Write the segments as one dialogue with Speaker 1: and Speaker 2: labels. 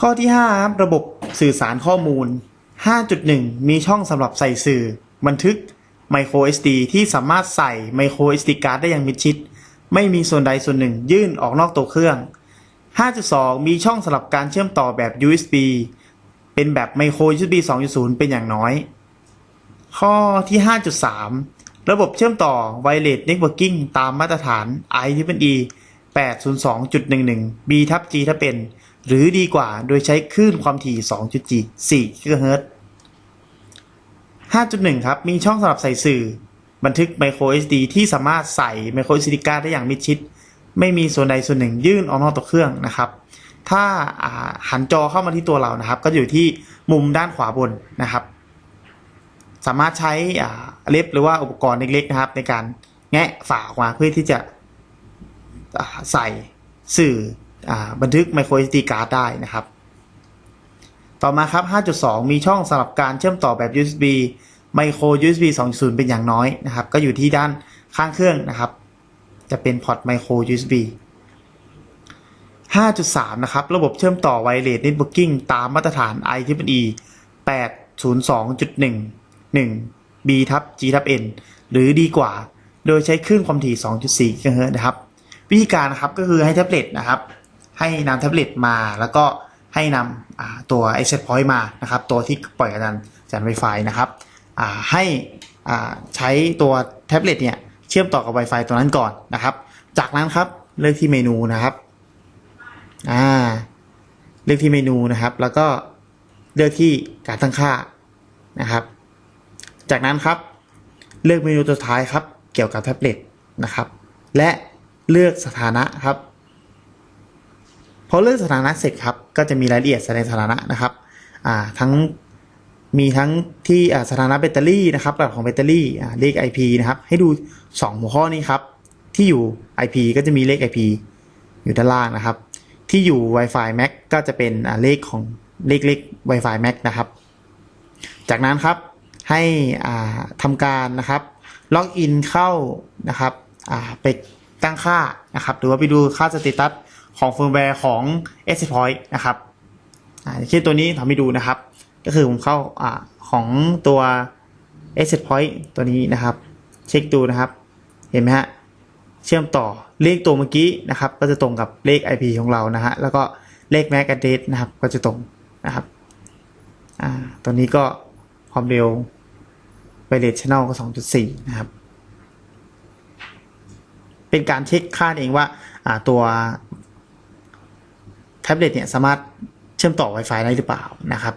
Speaker 1: ข้อที่5ครับระบบสื่อสารข้อมูล 5.1 มีช่องสำหรับใส่สื่อ บันทึก micro SD ที่สามารถใส่ micro SD card ได้อย่างมิดชิด ไม่มีส่วนใดส่วนหนึ่งยื่นออกนอกตัวเครื่อง 5.2 มีช่องสำหรับการเชื่อมต่อแบบ USB เป็นแบบ micro USB 2.0 เป็นอย่างน้อย ข้อที่ 5.3 ระบบเชื่อมต่อ Wireless Networking ตามมาตรฐาน IEEE 802.11 B ทับ G ถ้าเป็น หรือดีกว่าโดยใช้คลื่นความถี่ 2.4 GHz 5.1 ครับ มีช่องสำหรับใส่สื่อ บันทึก micro SD ที่สามารถใส่ micro SD card ได้อย่างมิดชิด ไม่มีส่วนใดส่วนหนึ่งยื่นออกนอกตัวเครื่องนะครับ ถ้าาหันจอเข้ามาที่ตัวเรานะครับ ก็อยู่ที่มุมด้านขวาบนนะครับ สามารถใช้เล็บหรือว่าอุปกรณ์เล็กๆนะครับ ในการแงะฝาออกมาเพื่อที่จะใส่สื่อ บันทึก micro SD card ได้นะครับ ต่อมาครับ 5.2 มีช่องสำหรับการเชื่อมต่อแบบ USB micro USB 2.0 เป็นอย่างน้อยนะครับ ก็อยู่ที่ด้านข้างเครื่องนะครับ จะเป็นพอร์ต micro USB 5.3 นะครับ ระบบเชื่อมต่อ Wireless Networking ตามมาตรฐาน IEEE 802.11 B ทับ G ทับ N หรือดีกว่า โดยใช้คลื่นความถี่ 2.4 GHz นะครับ วิธีการนะครับก็คือให้แท็บเล็ตนะครับ ให้นำแท็บเล็ตมาแล้วก็ให้นำตัว Access Point มานะครับตัวที่ปล่อยกันจาก Wi-Fi นะครับให้ใช้ตัวแท็บเล็ตเนี่ยเชื่อมต่อกับ Wi-Fi ตัวนั้นก่อนนะครับ จากนั้นครับเลือกที่เมนูนะครับเลือกที่เมนูนะครับ แล้วก็เลือกที่การตั้งค่านะครับ จากนั้นครับเลือกเมนูตัวท้ายครับ เกี่ยวกับแท็บเล็ตนะครับ และเลือกสถานะครับ อเลือกสถานะเสร็จครับ ก็จะมีรายละเอียดแสดงสถานะนะครับอ่าทั้งมีทั้งที่สถานะแบตเตอรี่นะครับแบบของแบตเตอรี่เลข IP นะครับ ให้ดู 2 หัวข้อนี้ครับ ที่อยู่ IP ก็จะมีเลข IP อยู่ด้านล่างนะครับ ที่อยู่ Wi-Fi Mac ก็จะเป็นเลขของเลขเลข Wi-Fi Mac นะครับ จากนั้นครับให้ทำการนะครับล็อกอินเข้านะครับไปตั้งค่านะครับ หรือว่าไปดูค่าสเตตัส ของเฟิร์มแวร์ของ s p o i n t นะครับอ่าเช่นตัวนี้ทำให้ดูนะครับ ก็คือผมเข้าอ่าของตัว s p o i n t ตัวนี้นะครับ เช็คดูนะครับ เห็นไหมฮะ เชื่อมต่อเลขตัวเมื่อกี้นะครับ ก็จะตรงกับเลข IP ของเรานะฮะ แล้วก็เลข MAC address นะครับ ก็จะตรงนะครับอ่าตัวนี้ก็ความเร็ว Wireless Channel ก็ 2.4 นะครับ เป็นการเช็คค่าเองว่าตัว แท็บเล็ตเนี่ยสามารถเชื่อมต่อ Wi-Fi ได้หรือเปล่านะครับ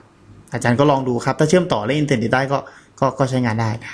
Speaker 1: อาจารย์ก็ลองดูครับ ถ้าเชื่อมต่อและอินเทอร์เน็ตได้ก็ก็ก็ใช้งานได้นะ